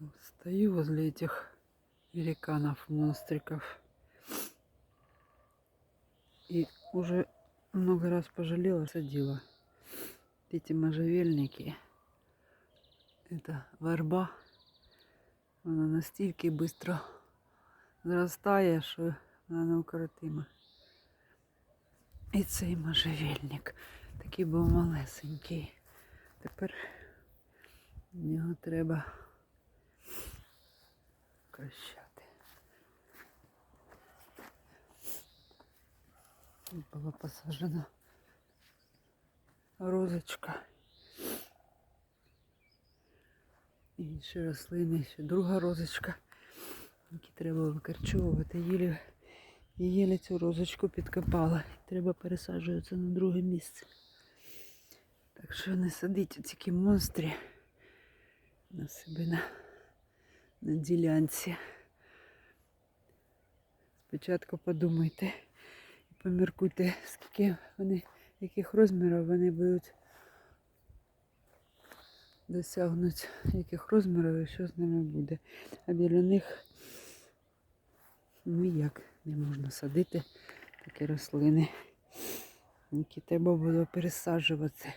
Вот Стою возле этих великанов, монстриков. И уже много раз пожалела, садила. Эти можжевельники. Это варба. Вона настільки швидко зростає, що вона неукротима. І цей можжевельник. Такий був малесенький. Тепер його треба кращати. Тут була посаджена розочка. Інші рослини, ще друга розочка, які треба викорчовувати. Їлі, і їлі цю розочку підкопала. Треба пересаджуватися на друге місце. Так що не садіть такі монстри на себе на, на ділянці. Спочатку подумайте і поміркуйте, скільки вони, яких розмірів вони будуть досягнуть, яких розмірів і що з ними буде. А біля них ніяк не можна садити такі рослини, які треба було пересаджувати.